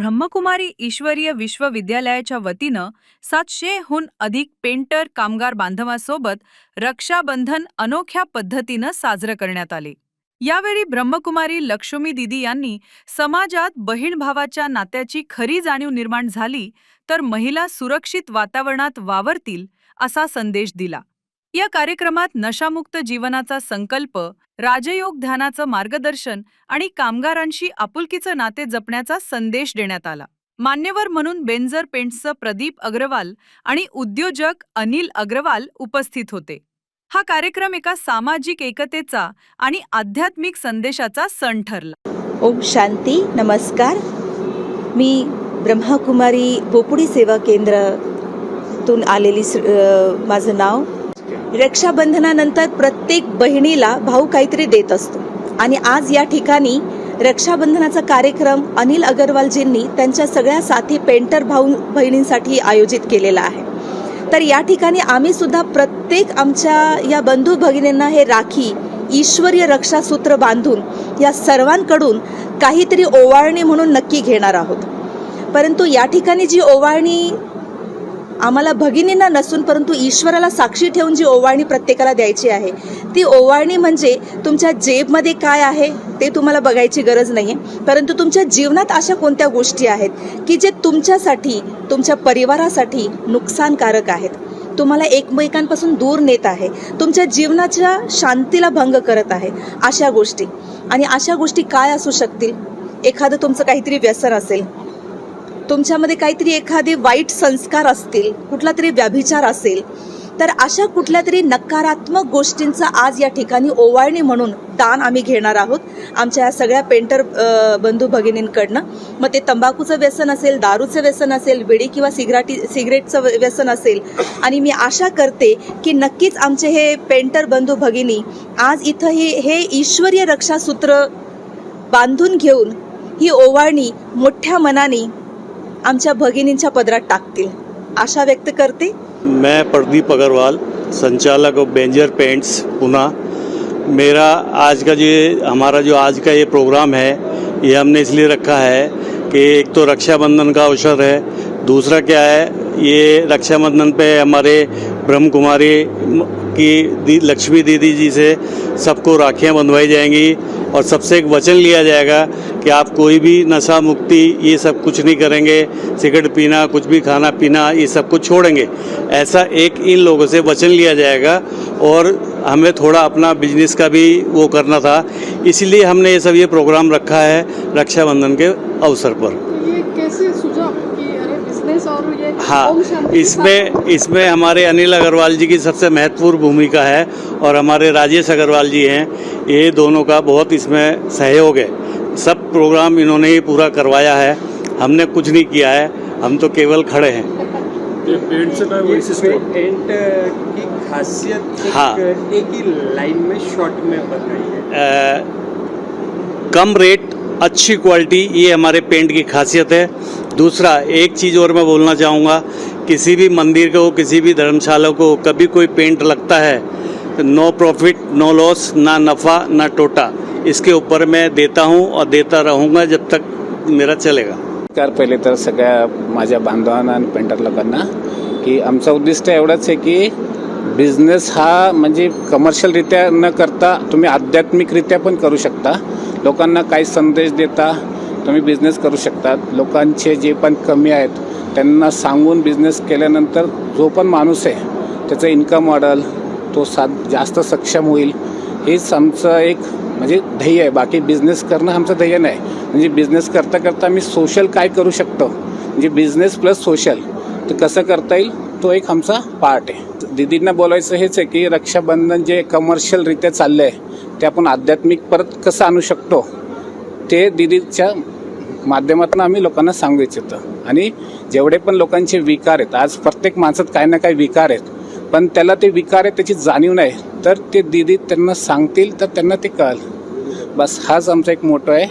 ब्रह्मकुमारी ईश्वरीय विश्वविद्यालयाच्या वतीनं सातशेहून अधिक पेंटर कामगार बांधवासोबत रक्षाबंधन अनोख्या पद्धतीनं साजरं करण्यात आले. यावेळी ब्रह्मकुमारी लक्ष्मी दिदी यांनी समाजात बहीण भावाच्या नात्याची खरी जाणीव निर्माण झाली तर महिला सुरक्षित वातावरणात वावरतील असा संदेश दिला. या कार्यक्रमात नशामुक्त जीवनाचा संकल्प राजयोग ध्यानाचं मार्गदर्शन आणि कामगारांशी आपुलकीचं नाते जपण्याचा संदेश देण्यात आला. मान्यवर म्हणून बेंजर पेंट्सचं प्रदीप अग्रवाल आणि उद्योजक अनिल अग्रवाल उपस्थित होते. हा कार्यक्रम एका सामाजिक एकतेचा आणि आध्यात्मिक संदेशाचा सण ठरला. ओम शांती नमस्कार. मी ब्रह्माकुमारी पोपुडी सेवा केंद्रातून आलेली माझं नाव रक्षाबंधनानंतर प्रत्येक बहिणीला भाऊ काहीतरी देत असतो. आणि आज या ठिकाणी रक्षाबंधनाचा कार्यक्रम अनिल अगरवालजींनी त्यांच्या सगळ्या साथी पेंटर भाऊ बहिणींसाठी आयोजित केलेला आहे. तर या ठिकाणी आम्ही सुद्धा प्रत्येक आमच्या या बंधू भगिनींना हे राखी ईश्वरीय रक्षासूत्र बांधून या सर्वांकडून काहीतरी ओवाळणी म्हणून नक्की घेणार आहोत. परंतु या ठिकाणी जी ओवाळणी आम्हाला भगिनींना नसून परंतु ईश्वराला साक्षी ठेवून जी ओवाळणी प्रत्येकाला द्यायची आहे ती ओवाळणी म्हणजे तुमच्या जेबमध्ये काय आहे ते तुम्हाला बघायची गरज नाही आहे परंतु तुमच्या जीवनात अशा कोणत्या गोष्टी आहेत की जे तुमच्यासाठी तुमच्या परिवारासाठी नुकसानकारक आहेत? तुम्हाला एकमेकांपासून दूर नेत आहे तुमच्या जीवनाच्या शांतीला भंग करत आहे अशा गोष्टी. आणि अशा गोष्टी काय असू शकतील? एखादं तुमचं काहीतरी व्यसन असेल तुमच्यामध्ये काहीतरी एखादे वाईट संस्कार असतील कुठला तरी व्याभिचार असेल तर अशा कुठल्या तरी नकारात्मक गोष्टींचा आज या ठिकाणी ओवाळणी म्हणून दान आम्ही घेणार आहोत. आमच्या या सगळ्या पेंटर बंधू भगिनींकडनं. मग ते तंबाखूचं व्यसन असेल दारूचं व्यसन असेल विडी किंवा सिगराटी सिगरेटचं व्यसन असेल. आणि मी आशा करते की नक्कीच आमचे हे पेंटर बंधू भगिनी आज इथं हे हे ईश्वरीय रक्षासूत्र बांधून घेऊन ही ओवाळणी मोठ्या मनाने आमच्या भगिनींच्या पदरात टाकतील. आशा व्यक्त करते. मैं प्रदीप अग्रवाल संचालक ऑफ़ बेंजर पेंट्स पुणे. मेरा आज का जो हमारा जो आज का ये प्रोग्राम है ये हमने इसलिए रखा है कि एक तो रक्षाबंधन का अवसर है दूसरा क्या है ये रक्षाबंधन पे हमारे ब्रह्म कुमारी की दी, लक्ष्मी दीदी जी से सबको राखियाँ बंधवाई जाएँगी और सबसे एक वचन लिया जाएगा कि आप कोई भी नशा मुक्ति, ये सब कुछ नहीं करेंगे। सिगरेट पीना, कुछ भी खाना पीना, ये सब कुछ छोड़ेंगे। ऐसा एक इन लोगों से वचन लिया जाएगा और हमें थोड़ा अपना बिज़नेस का भी वो करना था। इसलिए हमने ये सब, ये प्रोग्राम रखा है रक्षाबंधन के अवसर पर। ये कैसे सुझा कि अरे बिज़नेस और ये हाँ इसमें इसमें हमारे अनिल अग्रवाल जी की सबसे महत्वपूर्ण भूमिका है और हमारे राजेश अग्रवाल जी हैं ये दोनों का बहुत इसमें सहयोग है। सब प्रोग्राम इन्होंने ही पूरा करवाया है हमने कुछ नहीं किया है हम तो केवल खड़े हैं। ये पेंट की खासियत हाँ। एक ही लाइन में शॉर्ट में बताइए कम रेट अच्छी क्वालिटी ये हमारे पेंट की खासियत है। दूसरा, एक चीज़ और मैं बोलना चाहूँगा, किसी भी मंदिर को, किसी भी धर्मशाला को कभी कोई पेंट लगता है नो प्रॉफिट नो लॉस ना नफ़ा, ना टोटा। इसके ऊपर मैं देता हूँ और देता रहूँगा जब तक मेरा चलेगा। नमस्कार पहिले तर सगळ्या माझ्या बांधवांना आणि पेंटर लोकांना की आमचं उद्दिष्ट एवढंच आहे की बिझनेस हा म्हणजे कमर्शियलरित्या न करता तुम्ही आध्यात्मिकरित्या पण करू शकता. लोकांना काही संदेश देता तुम्ही बिझनेस करू शकतात. लोकांचे जे पण कमी आहेत त्यांना सांगून बिझनेस केल्यानंतर जो पण माणूस आहे त्याचं इन्कम वाढल तो सा जास्त सक्षम होईल. हेच आमचं एक म्हणजे ध्येय आहे. बाकी बिझनेस करणं आमचं ध्येय नाही. म्हणजे बिझनेस करता करता मी सोशल काय करू शकतो? म्हणजे बिझनेस प्लस सोशल तर कसं करता येईल? तो एक आमचा पार्ट आहे. दिदींना बोलायचं हेच आहे की रक्षाबंधन जे कमर्शियलरित्या चाललं आहे ते आपण आध्यात्मिक परत कसं आणू शकतो? ते दिदीच्या माध्यमातून आम्ही लोकांना सांगू इच्छितो. आणि जेवढे पण लोकांचे विकार आहेत आज प्रत्येक माणसात काही ना काही विकार आहेत पण त्याला ते विकार आहे त्याची जाणीव नाही. तर ते दिदी त्यांना सांगतील तर त्यांना ते कळेल. बस हाच आमचा एक मोठं आहे.